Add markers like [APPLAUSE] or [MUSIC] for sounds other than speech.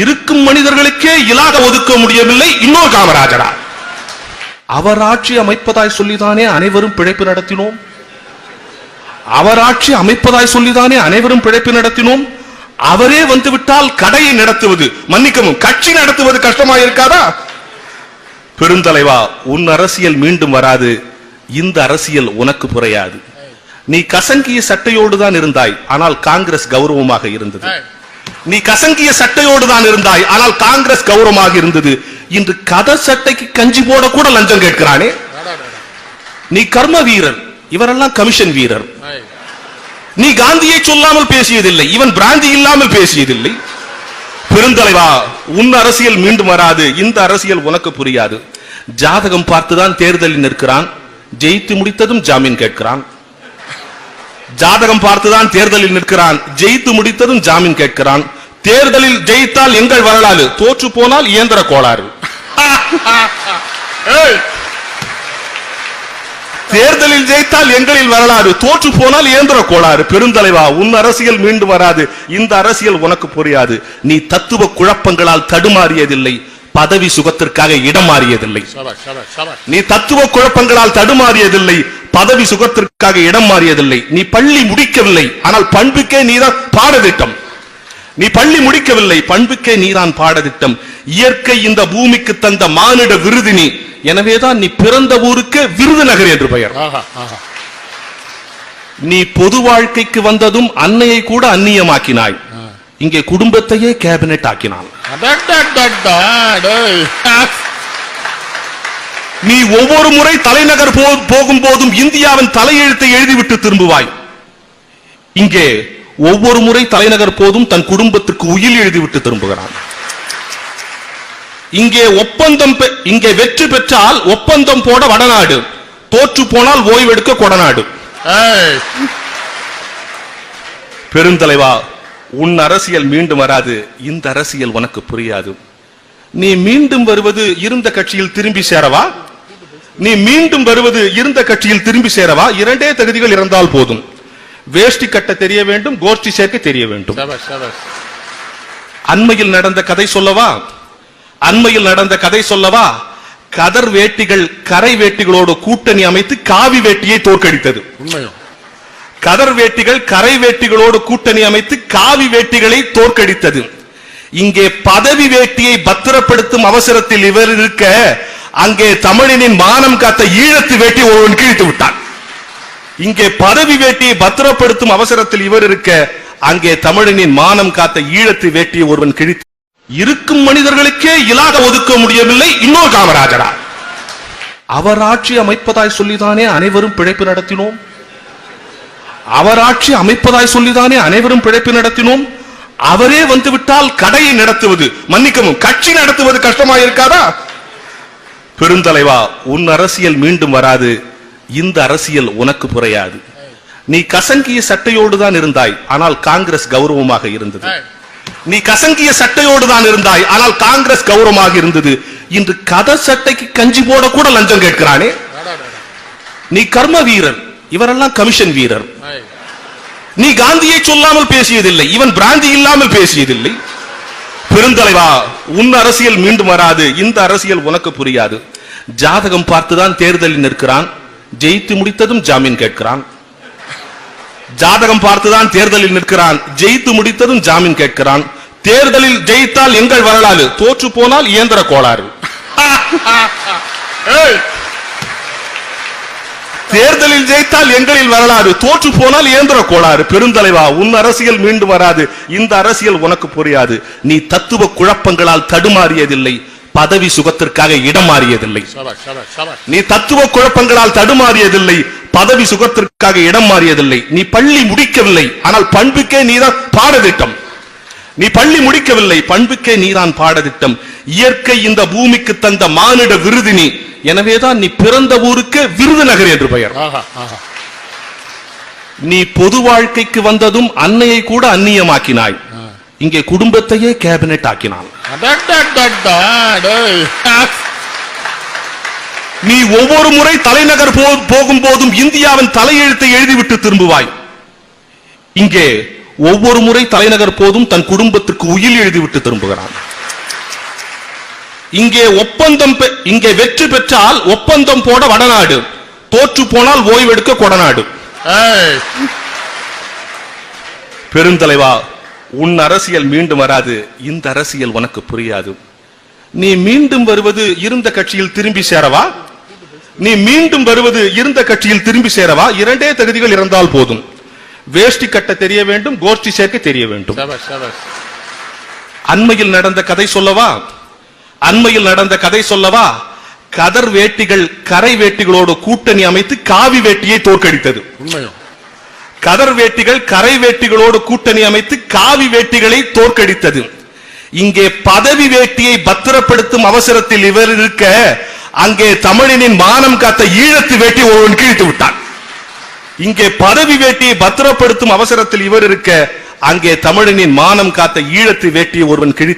இருக்கும் மனிதர்களுக்கே இலாக ஒதுக்க முடியவில்லை இன்னொரு காமராஜரா. அவர் ஆட்சி அமைப்பதாய் சொல்லிதானே அனைவரும் பிழைப்பு நடத்தினோம்? அவர் ஆட்சி அமைப்பதாய் சொல்லிதானே அனைவரும் பிழைப்பு நடத்தினோம்? அவரே வந்துவிட்டால் கடையை நடத்துவது மன்னிக்கவும் கட்சி நடத்துவது கஷ்டமா இருக்காதா பெருந்தலைவா உன் அரசியல் மீண்டும் வராது. இந்த அரசியல் உனக்கு புரையாது. நீ கசங்கிய சட்டையோடு தான் இருந்தாய் ஆனால் காங்கிரஸ் கௌரவமாக இருந்தது. நீ கசங்கிய சட்டையோடு தான் இருந்தாய் ஆனால் காங்கிரஸ் கௌரவமாக இருந்தது. இன்று கத சட்டைக்கு கஞ்சி போட கூட லஞ்சம் கேட்கிறானே. நீ கர்ம வீரர் இவரெல்லாம் கமிஷன் வீரர். நீ காந்தியை சொல்லாமல் பேசியதில்லை இவன் பிராந்தி இல்லாமல் பேசியதில்லை. பெருந்தலைவா உன் அரசியல் மீண்டும் வராது இந்த அரசியல் உனக்கு புரியாது. ஜாதகம் பார்த்துதான் தேர்தலில் நிற்கிறான் ஜெயித்து முடித்ததும் ஜாமீன் கேட்கிறான். ஜாதகம் பார்த்துதான் தேர்தலில் நிற்கிறான். ஜெயித்து முடித்ததும் ஜாமீன் கேட்கிறான். தேர்தலில் ஜெயித்தால் எங்கள் வரலாறு? தோற்று போனால் இயந்திர கோளாறு. [LAUGHS] தேர்தலில் ஜெயித்தால் எங்களில் வரலாறு? தோற்று போனால் இயந்திர கோளாறு. பெருந்தலைவா உன் அரசியல் மீண்டும் வராது. இந்த அரசியல் உனக்கு புரியாது. நீ தத்துவ குழப்பங்களால் தடுமாறியதில்லை. பதவி சுகத்திற்காக இடம் மாறியதில்லை நீ தத்துவ குழப்பங்களால் தடுமாறியதில்லை. பதவி சுகத்திற்காக இடம் மாறியதில்லை. நீ பள்ளி முடிக்கவில்லை. ஆனால் பண்புக்கே நீதான் பாடத்திட்டம். நீ பள்ளி முடிக்கவில்லை. பண்புக்கே நீதான் பாடத்திட்டம். இயற்கை இந்த பூமிக்கு தந்த மானிட விருதினி. எனவேதான் நீ பிறந்த ஊருக்கு விருதுநகர் என்று பெயர். நீ பொது வாழ்க்கைக்கு வந்ததும் அன்னையை கூட அந்நியமாக்கினாய். இங்கே குடும்பத்தையே கேபினெட் ஆக்கினான். நீ ஒவ்வொரு முறை தலைநகர் போகும் போதும் இந்தியாவின் தலையெழுத்தை எழுதிவிட்டு திரும்புவாய். இங்கே ஒவ்வொரு முறை தலைநகர் போதும் தன் குடும்பத்துக்கு உயில் எழுதிவிட்டு திரும்புகிறான். இங்கே ஒப்பந்தம் இங்கே வெற்றி பெற்றால் ஒப்பந்தம் போட வடநாடு. தோற்று போனால் ஓய்வெடுக்க கொடநாடு. பெருந்தலைவா உன் அரசியல் மீண்டும் வராது. இந்த அரசியல் உனக்கு புரியாது. நீ மீண்டும் வருவது இருந்த கட்சியில் திரும்பி சேரவா? நீ மீண்டும் வருவது இருந்த கட்சியில் திரும்பி சேரவா? இரண்டே தகுதிகள் இருந்தால் போதும். வேஷ்டி கட்ட தெரிய வேண்டும் கோஷ்டி சேர்க்க தெரிய வேண்டும். அண்மையில் நடந்த கதை சொல்லவா? அண்மையில் நடந்த கதை சொல்லவா? கதர் வேட்டிகள் கரை வேட்டிகளோடு கூட்டணி அமைத்து காவி வேட்டியை தோற்கடித்தது. கதர் வேட்டிகள் கரை வேட்டிகளோடு கூட்டணி அமைத்து காவி வேட்டிகளை தோற்கடித்தது. இங்கே பதவி வேட்டியை பத்திரப்படுத்தும் அவசரத்தில் இவர் இருக்க அங்கே தமிழனின் மானம் காத்த ஈழத்து வேட்டி ஒருவன் கிழித்து விட்டான். இங்கே பதவி வேட்டியை பத்திரப்படுத்தும் அவசரத்தில் இவர் இருக்க அங்கே தமிழனின் மானம் காத்த ஈழத்து வேட்டியை ஒருவன் கிழித்து இருக்கும் மனிதர்களுக்கே இலாக ஒதுக்க முடியவில்லை இன்னொரு காமராஜரா அவர் ஆட்சி அமைப்பதாய் சொல்லிதானே அனைவரும் பிழைப்பு நடத்தினோம்? அவர் ஆட்சி அமைப்பதாய் சொல்லிதானே அனைவரும் பிழைப்பு நடத்தினோம்? அவரே வந்துவிட்டால் கடையை நடத்துவது மன்னிக்கவும் கட்சி நடத்துவது கஷ்டமாயிருக்காதா? பெருந்தலைவா உன் அரசியல் மீண்டும் வராது. இந்த அரசியல் உனக்கு புரையாது. நீ கசங்கிய சட்டையோடு தான் இருந்தாய் ஆனால் காங்கிரஸ் கௌரவமாக இருந்தது. நீ கசங்கிய சட்டையோடு தான் இருந்தாய் ஆனால் காங்கிரஸ் கௌரவமாக இருந்தது. இன்று கத சட்டைக்கு கஞ்சி போட கூட லஞ்சம் கேட்கிறானே. நீ கர்ம வீரர் இவரெல்லாம் கமிஷன் வீரர். நீ காந்தியை சொல்லாமல் பேசியதில்லை இவன் பிராந்தி இல்லாமல் பேசியதில்லை. பெருந்தலைவா உன் அரசியல் மீண்டும் வராது. இந்த அரசியல் உனக்கு புரியாது. ஜாதகம் பார்த்துதான் தேர்தலில் நிற்கிறான். ஜெயித்து முடித்ததும் ஜாமீன் கேட்கிறான். ஜாதகம் பார்த்துதான் தேர்தலில் நிற்கிறான். ஜெயித்து முடித்ததும் ஜாமீன் கேட்கிறான். தேர்தலில் ஜெயித்தால் எங்கள் வரலாறு. தோற்று போனால் இயந்திர கோளாறு. [LAUGHS] தேர்தலில் ஜெயித்தால் எங்களில் வரலாறு. தோற்று போனால் இயந்திர கோளாறு. பெருந்தலைவா உன் அரசியல் மீண்டும் வராது. இந்த அரசியல் உனக்கு புரியாது. நீ தத்துவ குழப்பங்களால் தடுமாறியதில்லை. பதவி சுகத்திற்காக இடம் மாறியதில்லை. நீ தத்துவ குழப்பங்களால் தடுமாறியதில்லை. பதவி சுகத்திற்காக இடம் மாறியதில்லை. நீ பள்ளி முடிக்கவில்லை. ஆனால் பண்புக்கே நீதான் பாடத்திட்டம். நீ பள்ளி முடிக்கவில்லை. பண்புக்கே நீதான் பாடத்திட்டம். இயற்கை இந்த பூமிக்கு தந்த மானிட விருதினி. எனவேதான் நீ பிறந்த ஊருக்கு விருதுநகர் என்று பெயர். நீ பொது வாழ்க்கைக்கு வந்ததும் அன்னையை கூட அந்நியமாக்கினாய். இங்கே குடும்பத்தையே கேபினெட் ஆக்கினான். நீ ஒவ்வொரு முறை தலைநகர் போகும் போதும் இந்தியாவின் தலையெழுத்தை எழுதிவிட்டு திரும்புவாய். இங்கே ஒவ்வொரு முறை தலைநகர் போதும் தன் குடும்பத்திற்கு உயில் எழுதிவிட்டு திரும்புகிறான். இங்கே ஒப்பந்தம் இங்கே வெற்றி பெற்றால் ஒப்பந்தம் போட வடநாடு. தோற்று போனால் ஓய்வெடுக்க கொடநாடு. பெருந்தலைவா உன் அரசியல் மீண்டும் வராது. இந்த அரசியல் உனக்கு புரியாது. நீ மீண்டும் வருவது இருந்த கட்சியில் திரும்பி சேரவா? நீ மீண்டும் வருவது இருந்த கட்சியில் திரும்பி சேரவா? இரண்டே தகுதிகள் இருந்தால் போதும். வேஷ்டி கட்ட தெரிய வேண்டும் கோஷ்டி சேர்க்க தெரிய வேண்டும். அண்மையில் நடந்த கதை சொல்லவா? அண்மையில் நடந்த கதை சொல்லவா? கதர் வேட்டிகள் கரை வேட்டிகளோடு கூட்டணி அமைத்து காவி வேட்டியை தோற்கடித்தது. கதர் வேட்டிகள் கரை வேட்டிகளோடு கூட்டணி அமைத்து காவி வேட்டிகளை தோற்கடித்தது. இங்கே பதவி வேட்டியை பத்திரப்படுத்தும் அவசரத்தில் இவர் இருக்க அங்கே தமிழனின் மானம் காத்த ஈழத்து வேட்டி ஒருவன் கிழித்து விட்டான். இங்கே பதவி வேட்டியை பத்திரப்படுத்தும் அவசரத்தில் இவர் இருக்க அங்கே தமிழனின் மானம் காத்த ஈழத்து வேட்டியை ஒருவன் கிழித்து